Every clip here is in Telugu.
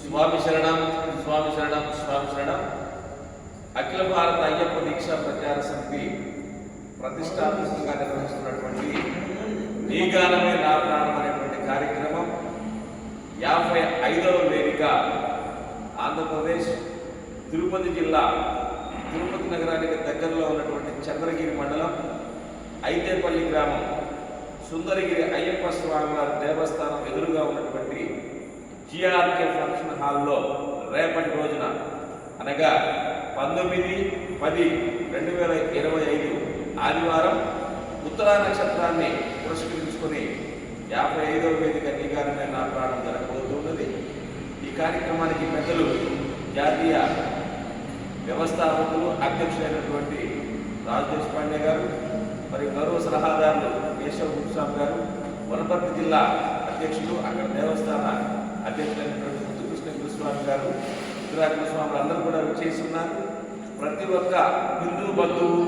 స్వామి శరణం స్వామి శరణం స్వామి శరణం. అఖిల భారత అయ్యప్ప దీక్షా ప్రచార సమితి ప్రతిష్టాత్మకంగా నిర్వహిస్తున్నటువంటి నీ గానమే నా ప్రాణం అనేటువంటి కార్యక్రమం యాభై ఐదవ వేదిక ఆంధ్రప్రదేశ్ తిరుపతి జిల్లా తిరుపతి నగరానికి దగ్గరలో ఉన్నటువంటి చంద్రగిరి మండలం ఐతేపల్లి గ్రామం సుందరగిరి అయ్యప్ప స్వామి వారి దేవస్థానం ఎదురుగా ఉన్నటువంటి జిఆర్కే ఫంక్షన్ హాల్లో రేపటి రోజున అనగా పంతొమ్మిది పది రెండు వేల ఇరవై ఐదు ఆదివారం ఉత్తరా నక్షత్రాన్ని పురస్కరించుకొని యాభై ఐదవ వేదిక నీగానమే నా ప్రాణం జరగబోతున్నది. ఈ కార్యక్రమానికి పెద్దలు జాతీయ వ్యవస్థాపకులు అధ్యక్షులైనటువంటి రాజ్ దేశపాండే గారు మరి గౌరవ సలహాదారులు కేశవ్ గురుస్వామి గారు వనపర్తి జిల్లా అధ్యక్షులు అక్కడ దేవస్థాన అధ్యక్షులైనటువంటి ముద్దుకృష్ణ గురుస్వామి గారు ఇతర గురుస్వాములు అందరూ కూడా చేస్తున్నారు. ప్రతి ఒక్క హిందూ బంధువు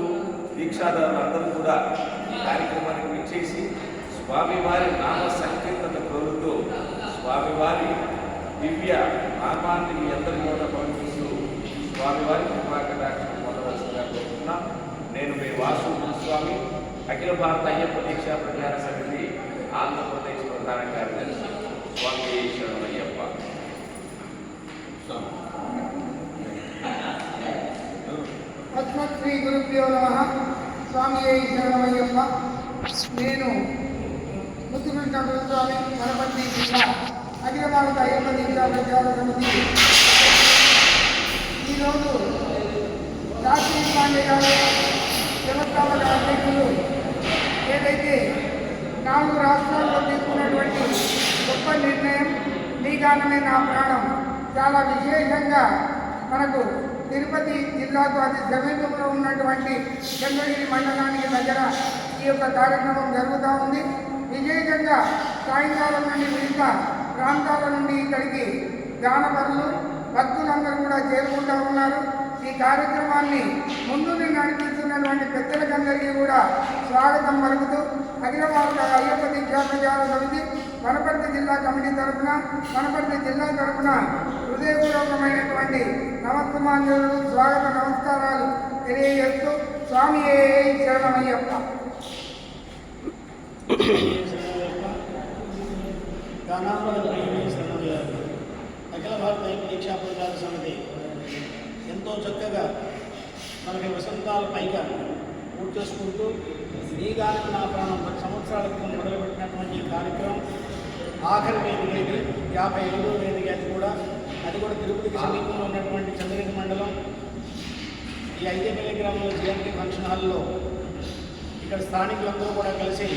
దీక్షాదారులు అందరూ కూడా ఈ కార్యక్రమానికి విచ్చేసి స్వామివారి నామ సంకీర్తన కోరుతూ స్వామివారి దివ్య నామాన్ని మీ అందరి కూడా పంపిస్తూ స్వామివారి కృపాకటాక్షం పొందవలసిందిగా కోరుతున్నాం. నేను మీ వాసు స్వామి అఖిల భారత అయ్యప్ప దీక్షా ప్రచార సమితి ఆంధ్రప్రదేశ్ ప్రధాన కార్యదర్శి స్వామి శరణయ్యప్ప అస్మత్ గురుభ్యో నమ. స్వామి శరణమయ్యప్ప. నేను ముత్తుకృష్ణ గురుస్వామి వనపర్తి జిల్లా అఖిల భారత అయ్యప్ప జిల్లా ప్రచార సమితి. ఈరోజు రాజీవ్ పాండే గారు వ్యవస్థాపక అధ్యక్షులు ఏదైతే నాలుగు రాష్ట్రాల్లో తీసుకున్నటువంటి గొప్ప నిర్ణయం నీ గానమే నా ప్రాణం. చాలా విశేషంగా మనకు తిరుపతి జిల్లాకు అతి సమీపంలో ఉన్నటువంటి చంద్రగిరి మండలానికి దగ్గర ఈ యొక్క కార్యక్రమం జరుగుతూ ఉంది. విశేషంగా సాయంకాలం నుండి వివిధ ప్రాంతాల నుండి ఇక్కడికి జానపరులు భక్తులందరూ కూడా చేరుకుంటూ ఉన్నారు. ఈ కార్యక్రమాన్ని ముందుని నడిపిస్తున్నటువంటి పెద్దలకందరికీ కూడా స్వాగతం పలుకుతూ హైదరాబాద్ అయ్యప్ప దీక్షా ప్రచార సమితి వనపర్తి జిల్లా కమిటీ తరఫున వనపర్తి జిల్లా తరఫున హృదయపూర్వకమైనటువంటి నమస్తమాంజలు స్వాగత నమస్కారాలు తెలియజేస్తూ స్వామి శరణమయ్యప్ప అఖిల భారత దీక్షా ప్రచార సమితి ఎంతో చక్కగా మనకి వసంతాల పైగా పూర్తి చేసుకుంటూ నీ గాలికి నా ప్రాణం పది సంవత్సరాల క్రితం మొదలుపెట్టినటువంటి కార్యక్రమం ఆఖరి వేదిక ఇది యాభై ఐదో వేదిక అది కూడా అది కూడా తిరుపతికి సమీపంలో ఉన్నటువంటి చంద్రగిరి మండలం. ఈ ఐదేపల్లి గ్రామంలో జయంతి ఫంక్షన్ హాల్లో ఇక్కడ స్థానికులందరూ కూడా కలిసి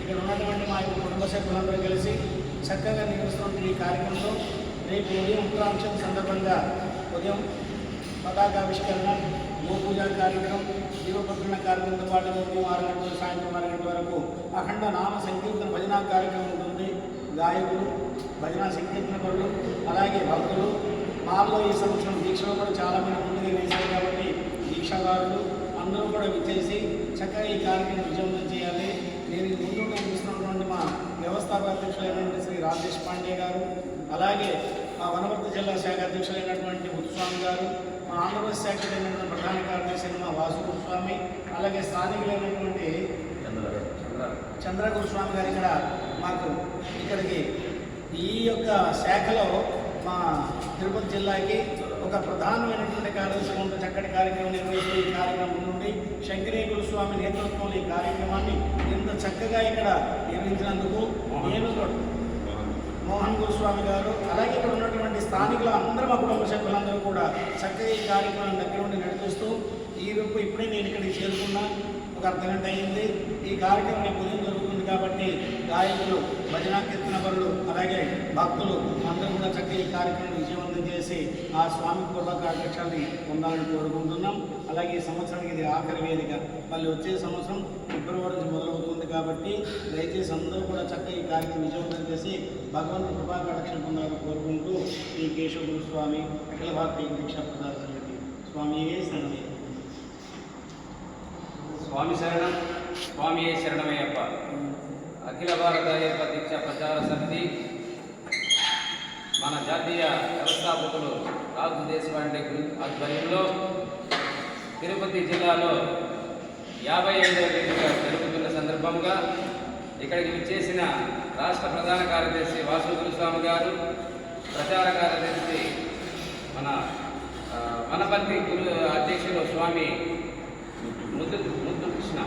ఇక్కడ ఉన్నటువంటి మా యొక్క కుటుంబ సభ్యులందరూ కలిసి చక్కగా నిర్వహిస్తున్న ఈ కార్యక్రమంలో రేపు ఉదయం ఉత్తరాంశం సందర్భంగా ఉదయం పతాకావిష్కరణ గోపూజ కార్యక్రమం దీపప్రకరణ కార్యక్రమంతో పాటు ఉదయం ఆరు గంటల సాయంత్రం ఆరు గంటల వరకు అఖండ నామ సంకీర్తన భజన కార్యక్రమం ఉంటుంది. గాయకులు భజన సంకీర్తన పనులు అలాగే భక్తులు. మాలో ఈ సంవత్సరం దీక్షలో కూడా చాలా మంది ముందుగా వేశారు కాబట్టి దీక్షాదారులు అందరూ కూడా విచ్చేసి చక్కగా ఈ కార్యక్రమం విజయవంతం చేయాలి. నేను ముందు కనిపిస్తున్నటువంటి మా వ్యవస్థాపక అధ్యక్షులైనటువంటి శ్రీ రాజేష్ పాండే గారు అలాగే మా వనపర్తి జిల్లా శాఖ అధ్యక్షులైనటువంటి ముత్తుస్వామి గారు మా ఆంధ్రప్రదేశ్ శాఖ అయినటువంటి ప్రధాన కార్యదర్శి అయిన మా వాసు గురుస్వామి అలాగే స్థానికులైనటువంటి చంద్ర చంద్ర చంద్ర గురుస్వామి గారు ఇక్కడ మాకు ఇక్కడికి ఈ యొక్క శాఖలో మా తిరుపతి జిల్లాకి ఒక ప్రధానమైనటువంటి కార్యదర్శి ఉంటూ చక్కటి కార్యక్రమం నిర్వహిస్తూ ఈ కార్యక్రమం నుండి శంకరీ గురుస్వామి నేతృత్వంలో ఈ కార్యక్రమాన్ని ఇంత చక్కగా ఇక్కడ నిర్వహించినందుకు నేను మోహన్ గురుస్వామి గారు అలాగే ఇక్కడ ఉన్నటువంటి స్థానికులు అందరూ మా కుటుంబ సభ్యులందరూ కూడా చక్కగా ఈ కార్యక్రమాన్ని దగ్గర ఉండి నడిపిస్తూ ఈ రూపు ఇప్పుడే నేను ఇక్కడికి చేరుకున్నా. ఒక అర్ధ గంట అయింది. ఈ కార్యక్రమం ఉదయం జరుగుతుంది కాబట్టి గాయకులు భజన కీర్తన పరులు అలాగే భక్తులు అందరూ కూడా చక్కగా ఈ కార్యక్రమం విజయవంతం చేసి ఆ స్వామి కృపకాక్షాన్ని పొందాలని కోరుకుంటున్నాం. అలాగే ఈ సంవత్సరానికి ఇది ఆఖరి వేదిక. మళ్ళీ వచ్చే సంవత్సరం ఫిబ్రవరి నుంచి మొదలవుతుంది కాబట్టి దయచేసి అందరూ కూడా చక్కగా ఈ కార్యక్రమం విజయవంతం చేసి భగవంతు కృపాకటాక్షం పొందాలని కోరుకుంటూ ఈ కేశవ గురుస్వామి అఖిల భారతీయ దీక్షా ప్రదాన సమితి స్వామి స్వామి శరణం స్వామి శరణమయ్యప్ప. అఖిల భారత అయ్యప్ప దీక్ష ప్రచార సమితి మన జాతీయ వ్యవస్థాపకులు రాజు దేశపాండే గురు ఆధ్వర్యంలో తిరుపతి జిల్లాలో యాభై ఐదవ వేదిక జరుగుతున్న సందర్భంగా ఇక్కడికి విచ్చేసిన రాష్ట్ర ప్రధాన కార్యదర్శి వాసు గురుస్వామి గారు ప్రచార కార్యదర్శి మన ఆ, వనపర్తి గురు అధ్యక్షులు స్వామి ముద్దు ముద్దు కృష్ణ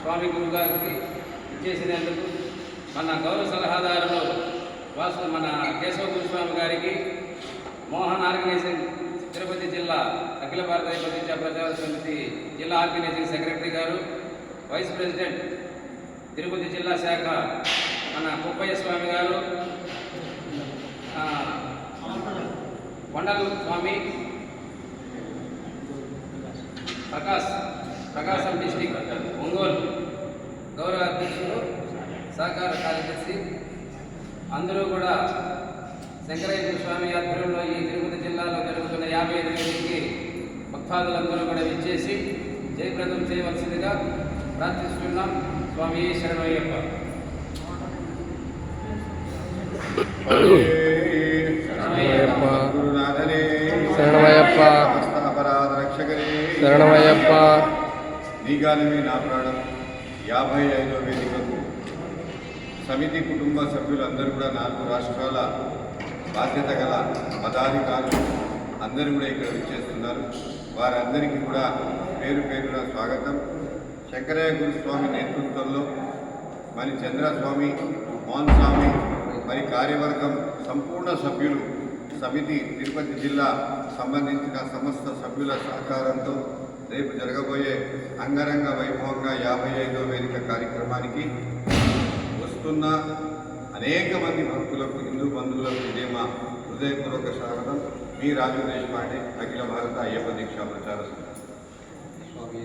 స్వామి గురుగారికి చేసినందుకు మన గౌరవ సలహాదారులు వాసు మన కేశవ గురుస్వామి గారికి మోహన్ ఆర్గనైజింగ్ తిరుపతి జిల్లా అఖిల భారత ప్రతిజ్ఞా ప్రచార సమితి జిల్లా ఆర్గనైజింగ్ సెక్రటరీ గారు వైస్ ప్రెసిడెంట్ తిరుపతి జిల్లా శాఖ మన కుప్పయ్య స్వామి గారు కొండలు స్వామి ప్రకాశ్ ప్రకాశం డిస్టిక్ ఒంగోలు. గౌరవ అధ్యక్షులు సహకార కార్యదర్శి అందరూ కూడా శంకరయ్య స్వామి ఆధ్వర్యంలో ఈ తిరుపతి జిల్లాలో జరుగుతున్న యాభై ఎనిమిదికి భక్తాదులందరూ కూడా విచ్చేసి జయప్రదం చేయవలసిందిగా ప్రార్థిస్తున్నాం స్వామి శరణయ్యప్ప శరణమయ్యప్ప. శరణమయ్యప్ప. శరణమయ్యప్ప నీగానమే నా ప్రాణం యాభై ఐదో వేదికకు సమితి కుటుంబ సభ్యులందరూ కూడా నాలుగు రాష్ట్రాల బాధ్యత గల పదాధికారులు అందరూ కూడా ఇక్కడ విచ్చేస్తున్నారు. వారందరికీ కూడా పేరు పేరున స్వాగతం. శంకరయ్య గురుస్వామి నేతృత్వంలో మరి చంద్రస్వామి మోహన్ స్వామి మరి కార్యవర్గం సంపూర్ణ సభ్యులు సమితి తిరుపతి జిల్లా సంబంధించిన సమస్త సభ్యుల సహకారంతో రేపు జరగబోయే అంగరంగ వైభవంగా యాభై ఐదో వేదిక కార్యక్రమానికి వస్తున్న అనేక మంది భక్తులకు హిందూ బంధువులకు ఇదే మా హృదయపూర్వక స్వాగతం. మీ రాజు దేశపాండే అఖిల భారత అయ్యప్ప దీక్షా ప్రచార స్వామి